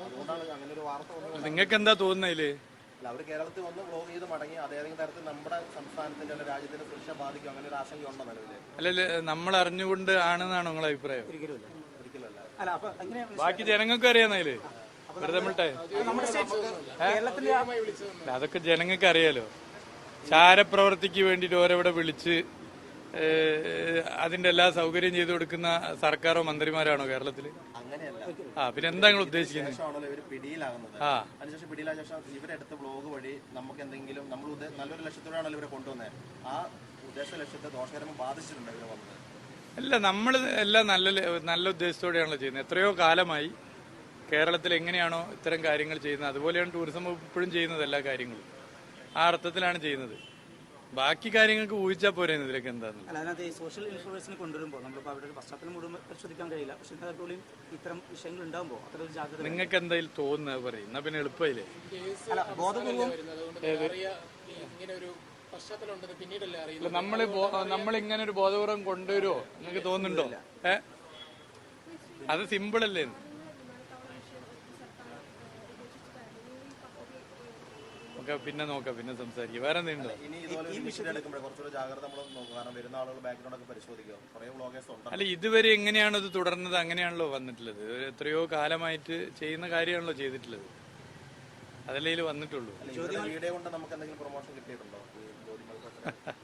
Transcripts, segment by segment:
അതുകൊണ്ടാണ് അങ്ങനെ ഒരു വാർത്ത വന്നത്. നിങ്ങൾക്ക് എന്താ തോന്നുന്നതിൽ അല്ല അവർ കേരളത്തിൽ വന്ന് വ്ലോഗ് ചെയ്ത് മടങ്ങി അതേതെങ്കിലും തരത്തിൽ നമ്മുടെ സംസ്ഥാനത്തിന്റെ അല്ലെങ്കിൽ രാജ്യത്തിന്റെ സുരക്ഷ ബാധിക്കും അങ്ങനെ ഒരു ആശങ്ക ഉണ്ടോ നിലവിൽ? അല്ലല്ലേ നമ്മൾ അറിഞ്ഞുകൊണ്ട് ആണെന്നാണ് നിങ്ങളെ അഭിപ്രായം? ഒരിക്കലും അല്ല ബാക്കി ജനങ്ങൾക്ക് അറിയാന്നതിൽ വെറുതെ കേരളത്തിലെ അതൊക്കെ ജനങ്ങൾക്ക് അറിയാലോ. ചാരപ്രവർത്തിക്ക് വേണ്ടിട്ട് ഓരോ വിളിച്ച് അതിന്റെ എല്ലാ സൗകര്യം ചെയ്തു കൊടുക്കുന്ന സർക്കാരോ മന്ത്രിമാരാണോ കേരളത്തിൽ ആ പിന്നെ എന്താ നിങ്ങൾ ഉദ്ദേശിക്കുന്നത് ശേഷമാണല്ലോ ഇവർ പിടിയിലാകുന്നത്. ആ. അതിനുശേഷം പിടിയിലായ ശേഷം ഇവരെടുത്ത വ്ലോഗ് വഴി നമുക്ക് എന്തെങ്കിലും നമ്മൾ നല്ലൊരു ലക്ഷ്യത്തോടെയാണല്ലോ ഇവരെ കൊണ്ടുവന്നത് ആ ഉദ്ദേശ ലക്ഷ്യത്തെ ദോഷകരമായി ബാധിച്ചിട്ടുണ്ട് ഇവർ വന്നത്? അല്ല നമ്മൾ എല്ലാം നല്ല നല്ല ഉദ്ദേശത്തോടെയാണല്ലോ ചെയ്യുന്നത്. എത്രയോ കാലമായി കേരളത്തിൽ എങ്ങനെയാണോ ഇത്തരം കാര്യങ്ങൾ ചെയ്യുന്നത്. അതുപോലെയാണ് ടൂറിസം വകുപ്പ് ഇപ്പോഴും ചെയ്യുന്നത് എല്ലാ കാര്യങ്ങളും. ആ അർത്ഥത്തിലാണ് ചെയ്യുന്നത്. ബാക്കി കാര്യങ്ങൾക്ക് ഊഹിച്ചാൽ പോരെ ഇതിലൊക്കെ എന്താന്ന്. അല്ല അതിനകത്ത് ഈ സോഷ്യൽ ഇൻഫ്ലുവൻസിനെ കൊണ്ടുവരുമ്പോൾ നമ്മളിപ്പോൾ അവിടെ ഒരു പശ്ചാത്തലം മുഴുവൻ പരിശോധിക്കാൻ കഴിയില്ല. പക്ഷെ എന്നാൽ പോലും ഇത്തരം വിഷയങ്ങൾ ഉണ്ടാകുമ്പോൾ അത്ര ഒരു ജാഗ്രത. നിങ്ങൾക്ക് എന്തായാലും തോന്നുന്നത് പറയും. എന്നാ പിന്നെ എളുപ്പമില്ലേ അല്ല ബോധപൂർവം അല്ല നമ്മൾ നമ്മൾ ഇങ്ങനെ ഒരു ബോധപൂർവം കൊണ്ടുവരുമോ നിങ്ങൾക്ക് തോന്നുന്നുണ്ടോ? ഏ? അത് സിമ്പിൾ അല്ലേ ഒക്കെ പിന്നെ നോക്കാം പിന്നെ സംസാരിക്കാം. വേറെ എന്തെങ്കിലും ഉണ്ട്? അല്ല ഇതുവരെ എങ്ങനെയാണോ ഇത് തുടർന്നത്? അങ്ങനെയാണല്ലോ വന്നിട്ടുള്ളത്. എത്രയോ കാലമായിട്ട് ചെയ്യുന്ന കാര്യമാണല്ലോ ചെയ്തിട്ടുള്ളത്. അതല്ലേ ഇതിൽ വന്നിട്ടുള്ളൂ. അല്ല ഇവരുടെ വീഡിയോ കൊണ്ട് നമുക്ക് എന്തെങ്കിലും പ്രൊമോഷൻ കിട്ടിയിട്ടുണ്ടോ? ഈ ജ്യോതി മത്സരത്തിന്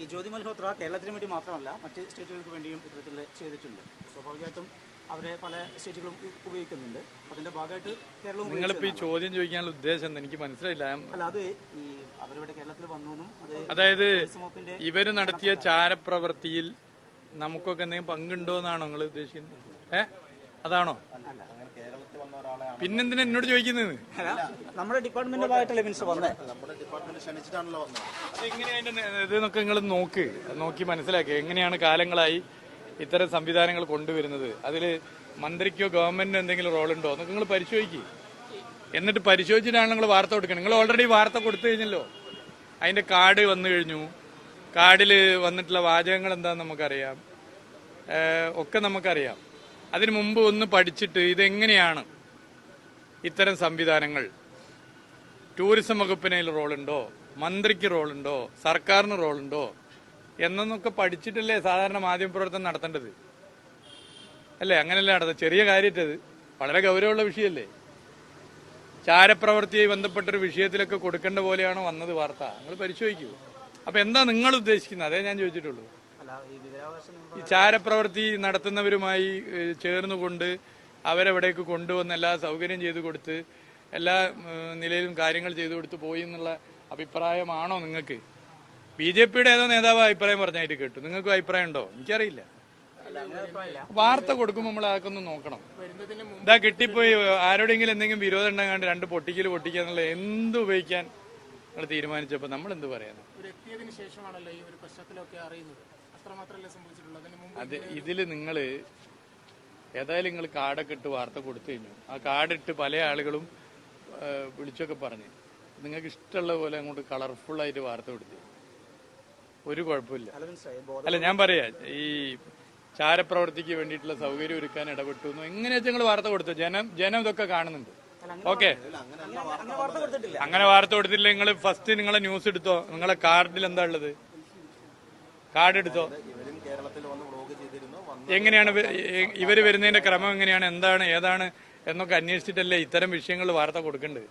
ഈ ജ്യോതി മൽഹോത്ര കേരളത്തിന് വേണ്ടി മാത്രമല്ല മറ്റ് സ്റ്റേറ്റുകൾക്ക് വേണ്ടിയും ഇത്തരത്തിൽ ചെയ്തിട്ടുണ്ട്. സ്വാഭാവികമായിട്ടും അവരെ പല സ്റ്റേറ്റുകളും ഉപയോഗിക്കുന്നുണ്ട്. അതിന്റെ ഭാഗമായിട്ട് കേരളവും നിങ്ങളിപ്പോ ഈ ചോദ്യം ചോദിക്കാനുള്ള ഉദ്ദേശം എന്താ? എനിക്ക് മനസ്സിലായില്ല. അല്ല അത് ഈ അവരിവിടെ കേരളത്തിൽ വന്നു അതായത് ഇവർ നടത്തിയ ചാരപ്രവൃത്തിയിൽ നമുക്കൊക്കെ എന്തെങ്കിലും പങ്കുണ്ടോ എന്നാണോ നിങ്ങൾ ഉദ്ദേശിക്കുന്നത്? ഏ? അതാണോ? അങ്ങനെ കേരളത്തിൽ വന്ന ഒരാളെ പിന്നെന്തിനാ എന്നോട് ചോദിക്കുന്നത്? അല്ല നമ്മുടെ ഡിപ്പാർട്ട്മെന്റിന്റെ ഭാഗമായിട്ടല്ലേ മിനിസ്റ്റർ വന്നേ? ഡിപ്പാർട്ട്മെന്റ് നേ- ഇതെന്നൊക്കെ നിങ്ങൾ നോക്ക്. നോക്കി മനസ്സിലാക്കുക എങ്ങനെയാണ് കാലങ്ങളായി ഇത്തരം സംവിധാനങ്ങൾ കൊണ്ടുവരുന്നത്? അതിൽ മന്ത്രിക്കോ ഗവൺമെന്റിനോ എന്തെങ്കിലും റോൾ ഉണ്ടോ എന്നൊക്കെ നിങ്ങൾ പരിശോധിക്കും. എന്നിട്ട് പരിശോധിച്ചിട്ടാണ് നിങ്ങൾ വാർത്ത കൊടുക്കുന്നത്. നിങ്ങൾ ഓൾറെഡി വാർത്ത കൊടുത്തു കഴിഞ്ഞല്ലോ. അതിന്റെ കാർഡ് വന്നു കഴിഞ്ഞു. കാർഡിൽ വന്നിട്ടുള്ള വാചകങ്ങൾ എന്താണെന്ന് നമുക്കറിയാം. ഒക്കെ നമുക്കറിയാം. അതിനു മുമ്പ് ഒന്ന് പഠിച്ചിട്ട് ഇതെങ്ങനെയാണ് ഇത്തരം സംവിധാനങ്ങൾ? ടൂറിസം വകുപ്പിനെ റോളുണ്ടോ? മന്ത്രിക്ക് റോളുണ്ടോ? സർക്കാരിന് റോളുണ്ടോ? എന്നൊക്കെ പഠിച്ചിട്ടല്ലേ സാധാരണ മാധ്യമപ്രവർത്തനം നടത്തേണ്ടത്? അല്ലേ? അങ്ങനെയല്ലേ നടത്തുന്നത് ചെറിയ കാര്യത്തത് വളരെ ഗൗരവമുള്ള വിഷയമല്ലേ? ചാരപ്രവർത്തിയായി ബന്ധപ്പെട്ടൊരു വിഷയത്തിലൊക്കെ കൊടുക്കേണ്ട പോലെയാണ് വന്നത് വാർത്ത? നിങ്ങൾ പരിശോധിക്കൂ. അപ്പൊ എന്താ നിങ്ങൾ ഉദ്ദേശിക്കുന്നത്? അതേ ഞാൻ ചോദിച്ചിട്ടുള്ളൂ. ഈ ചാരപ്രവർത്തി ചാരപ്രവൃത്തി നടത്തുന്നവരുമായി ചേർന്നുകൊണ്ട് അവരെവിടേക്ക് കൊണ്ടുവന്ന് എല്ലാ സൗകര്യം ചെയ്തു കൊടുത്ത് എല്ലാ നിലയിലും കാര്യങ്ങൾ ചെയ്തു കൊടുത്ത് പോയി എന്നുള്ള അഭിപ്രായമാണോ നിങ്ങൾക്ക്? ബി ജെ പിയുടെ ഏതോ നേതാവ് അഭിപ്രായം പറഞ്ഞായിട്ട് കേട്ടു. നിങ്ങൾക്ക് അഭിപ്രായം ഉണ്ടോ? എനിക്കറിയില്ല. വാർത്ത കൊടുക്കുമ്പോൾ നമ്മൾ അതൊക്കെ ഒന്ന് നോക്കണം. ഇതാ കിട്ടിപ്പോയി ആരോടെങ്കിലും എന്തെങ്കിലും വിരോധം ഉണ്ടാകാണ്ട് രണ്ട് പൊട്ടിക്കൽ പൊട്ടിക്കുക എന്നുള്ള എന്ത് ഉപയോഗിക്കാൻ നിങ്ങൾ തീരുമാനിച്ചപ്പോൾ നമ്മൾ എന്ത് പറയുന്നു അത് ഇതിൽ നിങ്ങൾ ഏതായാലും നിങ്ങൾ കാർഡൊക്കെ ഇട്ട് വാർത്ത കൊടുത്തു കഴിഞ്ഞു. ആ കാർഡ് ഇട്ട് പല ആളുകളും വിളിച്ചൊക്കെ പറഞ്ഞു. നിങ്ങൾക്ക് ഇഷ്ടമുള്ള പോലെ അങ്ങോട്ട് കളർഫുൾ ആയിട്ട് വാർത്ത കൊടുത്തു. ഒരു കുഴപ്പമില്ല. അല്ല ഞാൻ പറയാ ഈ ചാരപ്രവർത്തിക്ക് വേണ്ടിയിട്ടുള്ള സൗകര്യം ഒരുക്കാൻ ഇടപെട്ടു എങ്ങനെയാ നിങ്ങൾ വാർത്ത കൊടുത്തു ജനം ജനം ഇതൊക്കെ കാണുന്നുണ്ട്. ഓക്കെ. അങ്ങനെ വാർത്ത കൊടുത്തിട്ടില്ല. അങ്ങനെ വാർത്ത കൊടുത്തില്ല നിങ്ങൾ ഫസ്റ്റ് നിങ്ങളെ ന്യൂസ് എടുത്തോ? നിങ്ങളെ കാർഡിൽ എന്താ ഉള്ളത്? കാർഡ് എടുത്തോ? ഇവരും കേരളത്തിൽ വന്ന് വ്ളോഗ് ചെയ്തിരുന്നു എങ്ങനെയാണ് ഇവ- ഇവർ വരുന്നതിന്റെ ക്രമം എങ്ങനെയാണ്? എന്താണ് ഏതാണ് എന്നൊക്കെ അന്വേഷിച്ചിട്ടല്ലേ ഇത്തരം വിഷയങ്ങൾ വാർത്ത കൊടുക്കേണ്ടത്?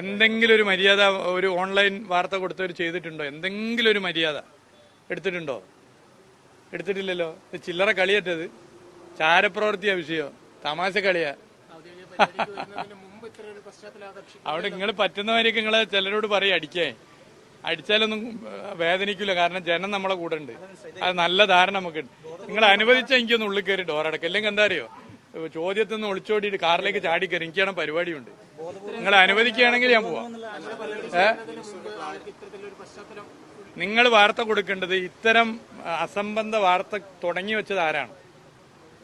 എന്തെങ്കിലും ഒരു മര്യാദ ഒരു ഓൺലൈൻ വാർത്ത കൊടുത്തവർ ചെയ്തിട്ടുണ്ടോ? എന്തെങ്കിലും ഒരു മര്യാദ എടുത്തിട്ടുണ്ടോ? എടുത്തിട്ടില്ലല്ലോ? ചില്ലറ കളിയറ്റത് ചാരപ്രവർത്തിയാ വിഷയം. തമാശ കളിയാ. അവിടെ നിങ്ങൾ പറ്റുന്നവരൊക്കെ നിങ്ങളെ ചിലരോട് പറയും അടിക്കേ. അടിച്ചാലൊന്നും വേദനിക്കില്ല കാരണം ജനം നമ്മളെ കൂടെ ഉണ്ട്. അത് നല്ല ധാരണ നമുക്കുണ്ട് നിങ്ങൾ അനുവദിച്ച എനിക്കൊന്ന് ഉള്ളിൽ കയറി ഡോറടക്കം അല്ലെങ്കിൽ എന്താ അറിയോ? ചോദ്യത്തിൽ നിന്ന് ഒളിച്ചോടിയിട്ട് കാറിലേക്ക് ചാടി കയറി. എനിക്കാണ് പരിപാടിയുണ്ട്. നിങ്ങൾ അനുവദിക്കുകയാണെങ്കിൽ ഞാൻ പോവാം. ഏ? നിങ്ങൾ വാർത്ത കൊടുക്കേണ്ടത് ഇത്തരം അസംബന്ധ വാർത്ത തുടങ്ങി വെച്ചത് ആരാണ്?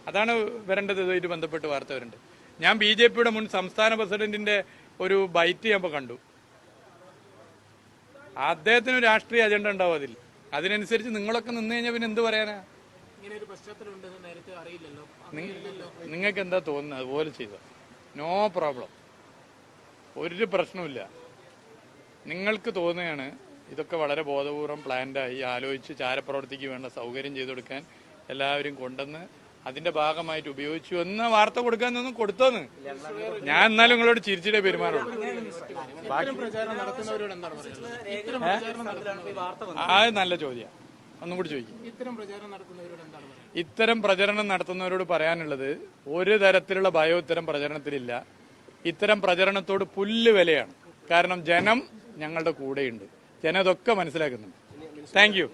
അതാണ് വരേണ്ടത്. ഇതുമായിട്ട് ബന്ധപ്പെട്ട് വാർത്ത വരേണ്ടത്. ഞാൻ ബി ജെ പിയുടെ മുൻ സംസ്ഥാന പ്രസിഡന്റിന്റെ ഒരു ബൈറ്റ് ഇപ്പൊ കണ്ടു. അദ്ദേഹത്തിന് രാഷ്ട്രീയ അജണ്ട ഉണ്ടാവും അതിൽ. അതിനനുസരിച്ച് നിങ്ങളൊക്കെ നിന്ന് കഴിഞ്ഞാൽ പിന്നെ എന്ത് പറയാനാ? നിങ്ങൾക്ക് എന്താ തോന്നുന്നത് അതുപോലെ ചെയ്ത. നോ പ്രോബ്ലം ഒരു പ്രശ്നവുമില്ല. നിങ്ങൾക്ക് തോന്നുകയാണ് ഇതൊക്കെ വളരെ ബോധപൂർവം പ്ലാൻഡായി ആലോചിച്ച് ചാരപ്രവർത്തിക്ക് വേണ്ട സൗകര്യം ചെയ്തു കൊടുക്കാൻ എല്ലാവരും കൊണ്ടുവന്ന് അതിന്റെ ഭാഗമായിട്ട് ഉപയോഗിച്ചു എന്ന വാർത്ത കൊടുക്കാൻ ഒന്നും കൊടുത്തോന്ന്. ഞാൻ എന്നാലും നിങ്ങളോട് ചിരിച്ചിട്ടേ പെരുമാറുള്ളൂ. അത് പ്രചാരണം നടത്തുന്നവരോട് എന്താണ് പറയുന്നത്? ഇത്തരം പ്രചാരണം ഈ വാർത്ത വന്നു? ആ നല്ല ചോദ്യം. ഒന്നും കൂടി ചോദിക്കും. ഇത്തരം പ്രചാരണം നടത്തുന്നവരോട് എന്താണ് പറയുന്നത് ഇത്തരം പ്രചരണം നടത്തുന്നവരോട് പറയാനുള്ളത് ഒരു തരത്തിലുള്ള ഭയോ ഇത്തരം പ്രചരണത്തിലില്ല. ഇത്തരം പ്രചരണത്തോട് പുല്ല് വിലയാണ്. കാരണം ജനം ഞങ്ങളുടെ കൂടെയുണ്ട്. ജനം ഇതൊക്കെ മനസ്സിലാക്കുന്നുണ്ട്. Thank you